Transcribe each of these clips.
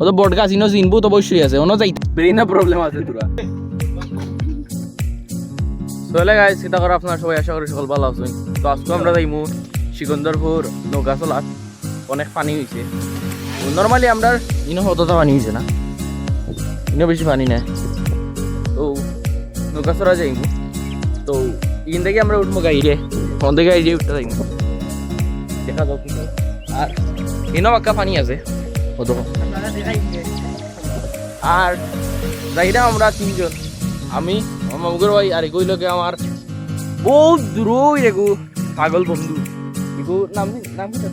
ও তো বট গাছ ইনো চিনবো তো অবশ্যই আছে। অন্য যাই ব্রেইনে প্রবলেম আছে তোরা। চলে গাই চিন্তা করে আপনার সবাই আশা করি সকল ভালো আছেন। তো আজকে আমরা যাইমু সিকন্দরপুর নৌকাচলাত অনেক পানি হয়েছে নর্মালি আমরা ইনো অতটা পানি হয়েছে না। ইনো বেশি পানি নাই। তো নৌকাচলা যাইমু। তো ইন থেকে আমরা উঠবো গাড়িতে ফোন থেকে গাড়ি উঠতে যাইমু। দেখা যাও আর ইনো বাক্কা পানি আছে। কত আর যাইরা আমরা তিনজন, আমি, আমার মামুগর ভাই আর এগুলো লোকে আমার বহুত দূর এগু পাগল বন্ধু। এগু নাম নাম কি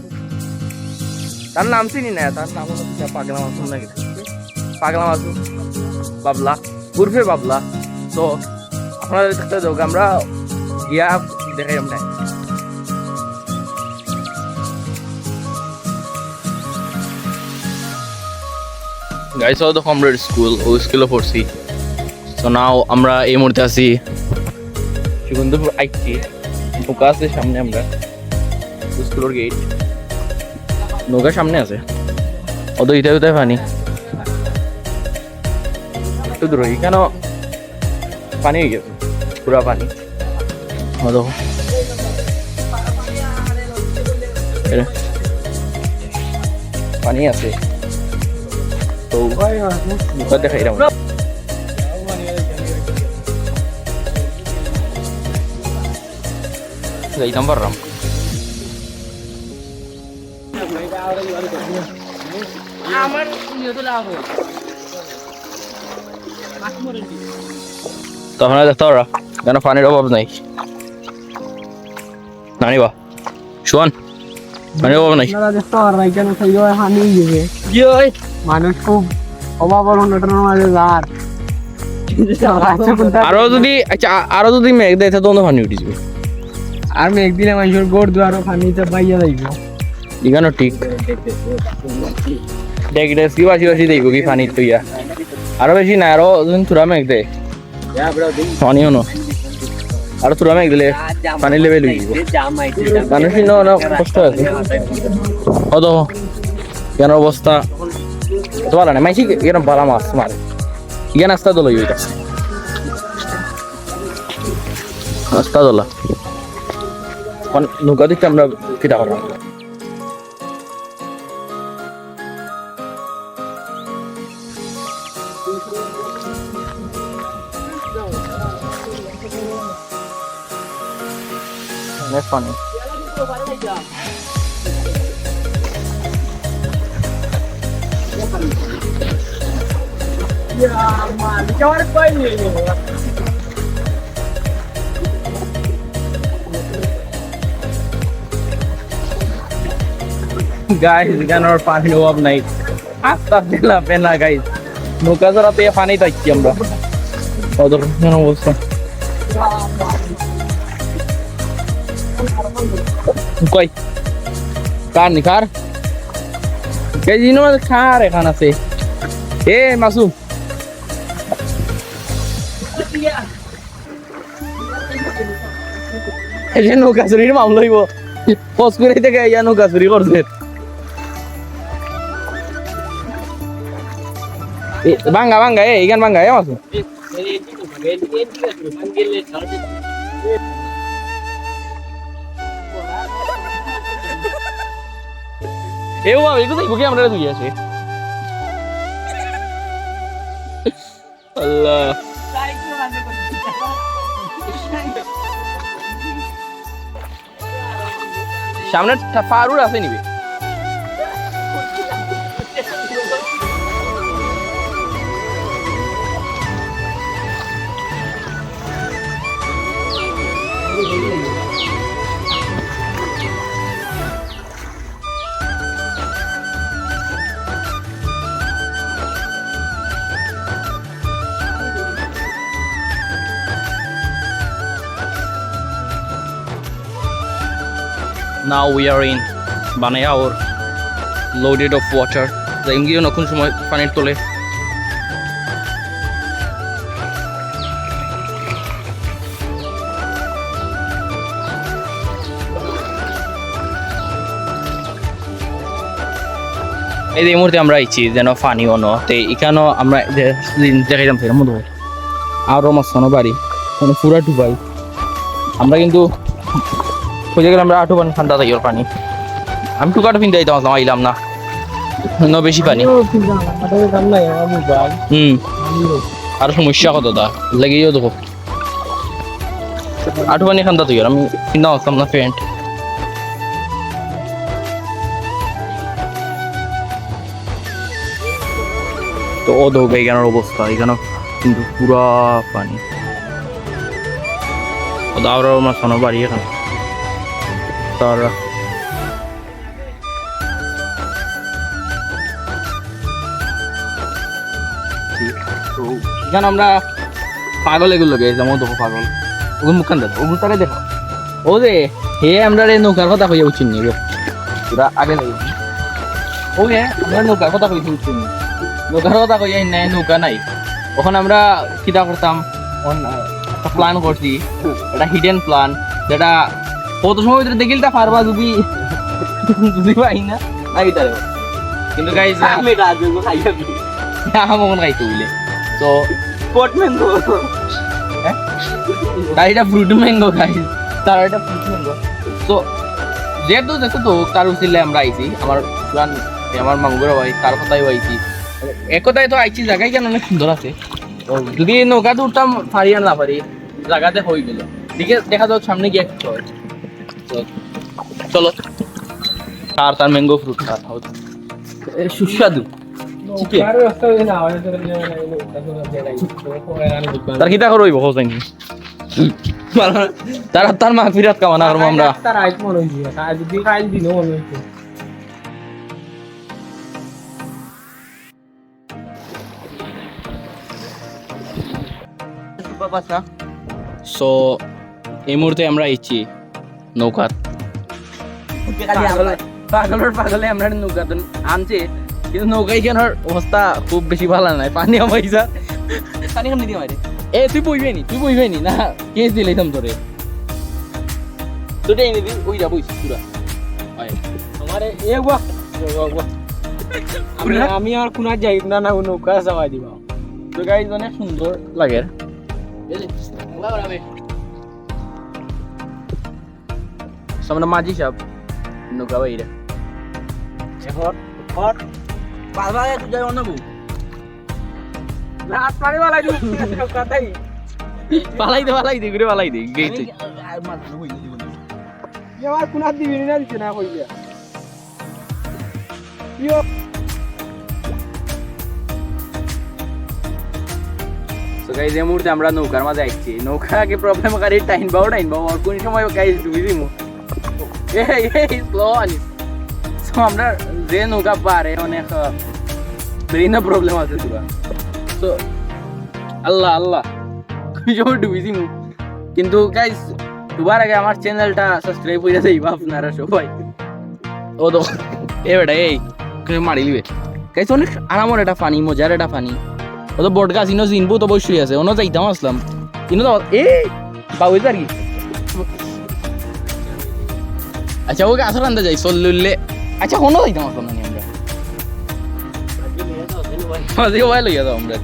তার? নাম চিনি না, তার নাম হলো পাগলা মাসুম নাকি? পাগলা মাসুম বাবলা উর্ফে বাবলা। তো আপনারা দেখতে যাও আমরা গিয়া দেখাই আমরা guys of the comrade school ও স্কুলে পড়ছি। তো নাও আমরা এই মুহূর্তে আছি সুগন্ধপুর আইটি নৌকা আছে সামনে আমরা। স্কুলের গেট নৌকা সামনে আছে। অত ইটা উঠায় পানি। একটু দূর এখানে পানি হয়ে গেছে, পুরা পানি। ও দেখো। এরে। পানি আছে তো নৌকা দেখাই আমরা যাইতাম পারলাম তখন দেখতে পারা কেন পানির অভাব নাই নানি বা শোন পানির অভাব নাই আপনারা দেখতে পারবেন কেন সেই জায়গায় হানি গেছে মানুষ খুব অভাব অনটনের মাঝে যার। আরও যদি আচ্ছা আরও যদি মেঘ দেয় তাহলে পানি উঠে যাবে। আর মেঘ দিলে মানুষের গোড় দুয়ারও পানিতে পাইয়া যাইব। ঠিক। দেখ দেখ কি বাসি বাসি দেখব কি পানি তুইয়া আরও বেশি না আরও যদি তুরা মেঘ দেয়। পানি হনো আরও তুরা মেঘ দিলে পানি লেভেল হয়ে যাব না কষ্ট আছে। অত কেন অবস্থা? ভালো না মাইছি কেন ভালো মাছ মারে। ইয়া নাস্তা দল গেছে নাস্তা দলা। নৌকা দিকে আমরা ফিটা করলাম That's funny. গাইস এখানে আর পানির অভাব নাই আস্তে আস্তে লাভে না গাইস নৌকা চড়াতে পানি থাকছি আমরা ওদের কেন অবস্থা কই কার নি কার এই জিনো খার এখান আছে এ মাসুম এই যে নৌকা চুরির মামলা হইব। পসকুরি থেকে ইয়া নৌকা চুরি করছে। ভাঙ্গা ভাঙ্গা, এ ইগান ভাঙ্গা, এ মাসুম এ, ও, বাবা এগুলো দেখব কি আমরা দুই আছে। আল্লাহ। সামনে ফারুর আছে নিবে। Now we are in Banayaur loaded of water. The জাইমগিও নতুন সময় পানির তোলে। এই যে মুহূর্তে আমরা আইছি, যেন ফানি অনো তে এখানেও আমরা দে- দিন দেখাইতাম সেরকম মতো আরও মাঝখানো বাড়ি মানে পুরা ডুবাই আমরা কিন্তু গেলাম আমরা আটু পানি ঠান্ডা থাকি ওর পানি। আমি টুকাটা পিনতে যাইতাম আসলাম আইলাম না। ন বেশি পানি। হুম। আর সমস্যা কত দা? লেগেও দেখো আটু পানি ঠান্ডা তুই আমি কিনা আসলাম না প্যান্ট তো ও দেখো এখানের অবস্থা এখানে কিন্তু পুরা পানি। ও দাওয়ার মাঝখানে বাড়ি এখানে। তার এখানে আমরা পাগল এগুলো যেমন দেখো পাগল। ওগুলো মুখান দেখো, ওগুলো তারা দেখো। ও যে, হে, আমরা রে নৌকার কথা কইয়া উচিত নিব পুরা আগে যাই ও হে, আমরা নৌকার কথা কইছি উচিত নি। নৌকার কথা কইয়া নাই, নৌকা নাই। ওখানে আমরা কিতা করতাম? একটা প্ল্যান করছি। একটা হিডেন প্ল্যান যেটা কত সময় ভিতরে দেখিলটা পারবা যদি যদি পাই না নাই তারে কিন্তু গাইজ আমি রাজযোগ্য খাইয়া আমন খাইতে বুঝলে তো স্পটম্যান তো তার এটা ফ্রুট ম্যাঙ্গো খাই তার এটা ফ্রুট ম্যাঙ্গো তো যেহেতু দেখো তো তার উচিলে আমরা আইছি। আমার পুরান আমার মামুগুলো ভাই তার কথাই আইছি এক কথায় তো আইছি জায়গায় কেন অনেক সুন্দর আছে। তো যদি নৌকাতে উঠতাম পারি আর না পারি জায়গাতে হয়ে গেল। দিকে দেখা যাও সামনে গিয়ে তো চলো। তার তার ম্যাঙ্গো ফ্রুট সুস্বাদু. তার কিতা করো হইব হোসেন তার তার মা ফিরাত কামানা করব আমরা। সো এই মুহূর্তে আমরা ইচ্ছি নৌকাত পাগলের পাগলে আমরা নৌকা আনছে কিন্তু নৌকাই কেন অবস্থা খুব বেশি ভালো নাই পানি আমাইছা পানি কেমনি দিয়ে মারে এ তুই বইবে নি তুই বইবে নি না কে দিলাইতাম তোরে তোটা এনে দি ওই যা বইছি পুরা আয় এ বাহ আমি আমি আর কোনা যাই না না নৌকা চাওয়াই দিবা তো গাইজ অনেক সুন্দর লাগে আমরা মাঝি সাহেব নৌকা বাইরে। ঘর পালবা তুই যাই অন্য বউ রাত পানি বালাই দিই দে পালাই দে ঘুরে পালাই দে কোনা দিবি না দিছে না কই ইয়ো। তো গাইজ এই মুহূর্তে আমরা নৌকার মাঝে আসছি নৌকাকে প্রবলেম গাড়ি টাইম পাও টাইম পাও আর কোন সময় গাইজ ডুবি এই এই স্লো আনিস সো আমরা যে নৌকা পারে, অনেক ব্রেইনে প্রবলেম আছে তুবা তো, আল্লাহ আল্লাহ। কোন সময় ডুবি দিমু। কিন্তু গাইজ ডুবার আগে আমার চ্যানেলটা সাবস্ক্রাইব করে যাইবা আপনারা সবাই। ও তো, এ বেটা, এই, তুমি মারি লিবে। গাইজ অনেক আরামর এটা পানি মজার এটা পানি ও তো বট গাছ ইনো জিনবো তো অবশ্যই আছে, অন্য যাইতাম, আসলাম। ইনো এ বাবু আর কি আচ্ছা ওকে আসল আনতে যাই, চল লুললে আচ্ছা কোনো যাইতাম আসলাম না আমরা মাঝে ওয়াই লইয়া যাও আমরা।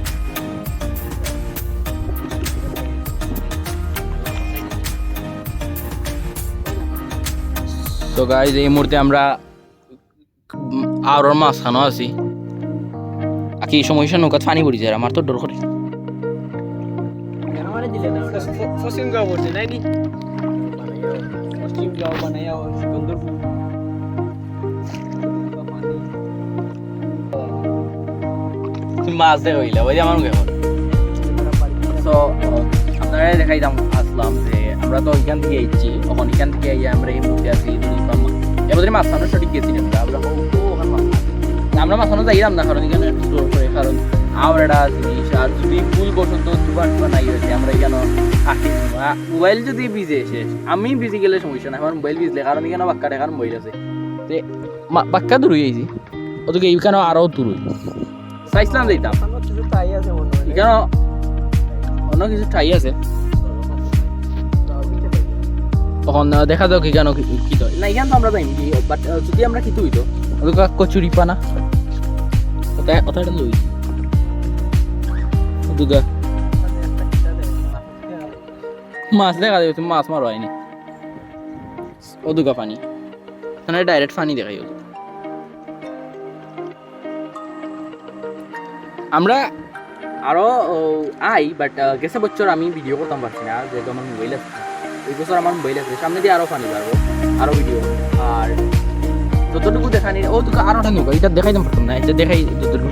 তো গাইজ এই মুহূর্তে আমরা আর মাছ খানো আছি। আর কি সমস্যা নৌকা পানি পড়ি যায় আমার তো ডর করে। পশ্চিম গাঁও বানাইয়া সুন্দরপুর মাছ দেখে হইলে ওই যে আমার কেমন তো আপনারা দেখাইতাম আসলাম যে আমরা তো ওইখান থেকে এসেছি তখন এখান থেকে আইয়া আমরা এই আছি এবার মাছ আমরা সঠিক গেছি আমরা মাছ আমরা মাছ আমরা যাইলাম না কারণ এখানে কারণ একটা জিনিস আর যদি ফুল বসন্ত দুবার দুবার নাই হয়েছে আমরা এখানে আসি মোবাইল যদি ভিজে শেষ আমি ভিজে গেলে সমস্যা নাই আমার মোবাইল ভিজলে কারণ এখানে বাক্কা দেখার মোবাইল আছে। তে বাক্কা দূর হয়ে গেছি ওদিকে এইখানে আরও দূর চাইছিলাম তাই হয় এখানে অন্য কিছু ঠাই আছে। তখন দেখা যাক এখানে কি কি হয়। না এখানে তো আমরা যাইনি বাট যদি আমরা কিছু হইতো। ওদিকে কচুরি পানা ওটা ওটা লই দুগা। মাছ দেখা যাবে তুমি মাছ মারো হয়নি ও দুগা পানি। মানে ডাইরেক্ট পানি দেখাই আমরা আরও আই বাট গেছে বছর আমি ভিডিও করতাম পারছি না, যেহেতু আমার মোবাইল আছে। এই বছর আমার মোবাইল আছে, সামনে দিয়ে আরও পানি পারব আরও ভিডিও আর যতটুকু দেখানি, ও তোকে আরও একটা নৌকা এটা দেখাই পারতাম না, এটা দেখাই যতটুকু।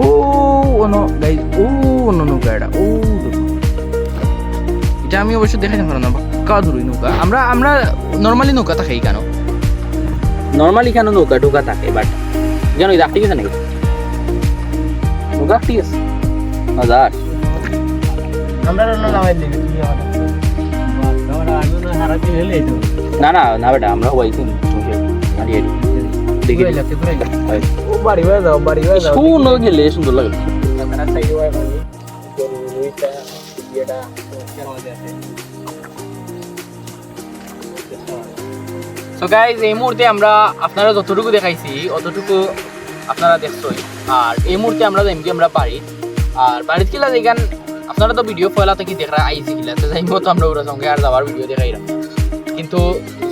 ও অন্য গাই ও অন্য নৌকা এটা ও এটা আমি অবশ্য দেখাইতে পারলাম না পাক্কা ধরুই নৌকা আমরা আমরা নর্মালি নৌকা থাকি কেন নর্মালি কেন নৌকা ঢোকা থাকে বাট জানো এটা ঠিক আছে নাকি নৌকা ঠিক আছে হাজার আমরা নামাই দিবি না না না বেটা আমরা হবাইছি হারিয়ে দেখি বাড়ি হয়ে যাও বাড়ি হয়ে যাও। সুন্দর গেলে সুন্দর লাগে আপনারা সাইড রুইটা ইয়েটা কেন আছে সো গাইজ এই মুহূর্তে আমরা আপনারা যতটুকু দেখাইছি অতটুকু আপনারা দেখছই। আর এই মুহূর্তে আমরা যাইম কি আমরা বাড়ি। আর বাড়িতে কিলা যেখান আপনারা তো ভিডিও পয়লা থেকে দেখা আইছি কিলা তো যাইম তো আমরা ওরা সঙ্গে আর যাওয়ার ভিডিও দেখাইলাম। কিন্তু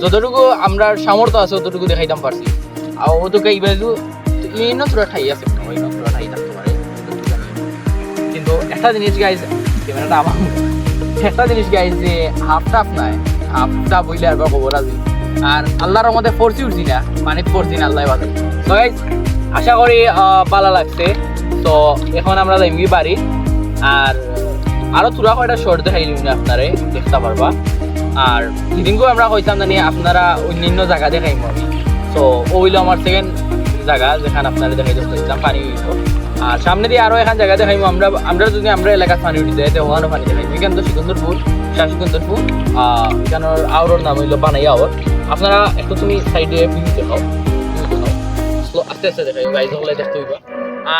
যতটুকু আমরা সামর্থ্য আছে অতটুকু দেখাইতাম পারছি। আর ওটুকু এইবার এই নতুরা ঠাই আছে কোনো ওই নতুরা ঠাই থাকতে পারে কিন্তু একটা জিনিস গাইজ ক্যামেরাটা আমার একটা জিনিস গাইজ যে হাফটা আপনায় হাফটা বইলে আর খবর আছে আর আল্লাহর মধ্যে পড়ছি উঠছি না মানে পড়ছি না আল্লাহ বাদে তো গাইজ আশা করি ভালো লাগছে তো এখন আমরা যাইম বাড়ি আর আরও তুরা কয়টা শর্ট দেখাই দিন আপনারে দেখতে পারবা আর সেদিনকেও আমরা কইতাম জানি আপনারা অন্যান্য জায়গা দেখাইম আমি তো ও আমার সেকেন্ড জায়গা, যেখানে আপনারা দেখাই দিতাম পানি হইতো আর সামনে দিয়ে আরও এখান জায়গা দেখাইম আমরা আমরা যদি আমরা এলাকার পানি উঠি যায় ওখানে পানি দেখাইম এখানে তো সিকন্দরপুর শাহ সিকন্দরপুর এখানের আওরের নাম হইল বানাই আওর আপনারা একটু তুমি সাইডে ভিউ দেখাও আস্তে আস্তে দেখাই গাইজ হলে দেখতে হইবা।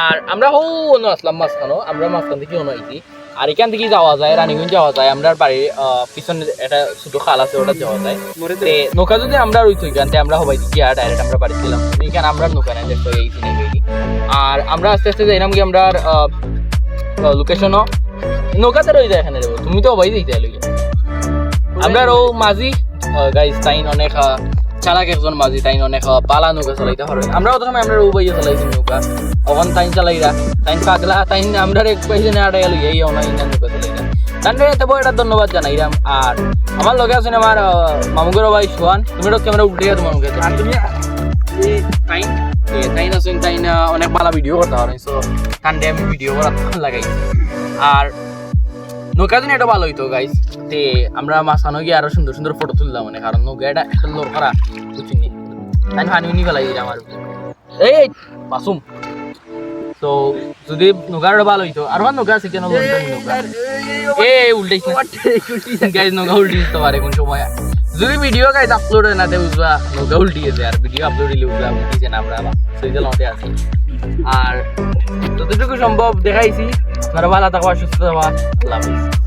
আর আমরা হো, অন্য আসলাম মাঝখানো আমরা মাঝখান থেকে অন্য আইছি। আর এখান থেকে যাওয়া যায় রানীগঞ্জ যাওয়া যায়। আমরা বাড়ির পিছনে একটা ছোট খাল আছে ওটা যাওয়া যায়। নৌকা যদি আমরা এখানতে আমরা হবাই দিকে আর ডাইরেক্ট আমরা বাড়ি ছিলাম এখানে আমরা নৌকা নাই এই আর আমরা আস্তে আস্তে যাইলাম কি আমরা লোকেশনও নৌকাতে রয়ে যায় এখানে তুমি তো হবাই দিতে আমরা ও মাঝি গাইজ তাইন অনেক চালাক একজন মাঝি তাইন অনেক পালা নৌকা চালাইতে পারবেন আমরা প্রথমে আমরা চালাইছি নৌকা অখন তাইন চালাইরা তাইন পাগলা তাইন আমরা এক পাইজনে আড়াই লইয়া এই অনাই না নৌকা চালাইরা। তান্ডে এত বড় একটা ধন্যবাদ জানাইরাম। আর আমার লগে আছেন আমার মামুগের ভাই সোহান। তুমি তো ক্যামেরা উল্টে তোমার মুখে আর তুমি? এই তাইন এ, তাইন আছেন অনেক ভালো ভিডিও করতে সো আমি ভিডিও করার লাগাই আর নৌকা দিন এটা ভালো হইতো গাইস তে আমরা মাছানো গিয়ে আরও সুন্দর সুন্দর ফটো তুললাম মানে কারণ নৌকা এটা একটা লোক করা বুঝিনি তাই পানি উনি ফেলাই দিলাম আর। এই মাসুম। তো যদি নৌকাটা ভালো হইতো, আর আমার নৌকা আছে, কেন এ উল্টাইছ গাইস নৌকা উল্টি দিতে পারে কোন সময়। যদি ভিডিও গাইস আপলোড হয় না, তে বুঝবা, নৌকা উল্টিয়েছে আর ভিডিও আপলোড দিলে বুঝবা উল্টিয়েছে না আমরা সুইজার লতে আছি। আর যতটুকু সম্ভব দেখাইছি। আপনারা ভালো থাকবা সুস্থ থাকবা। আল্লাহ হাফিজ।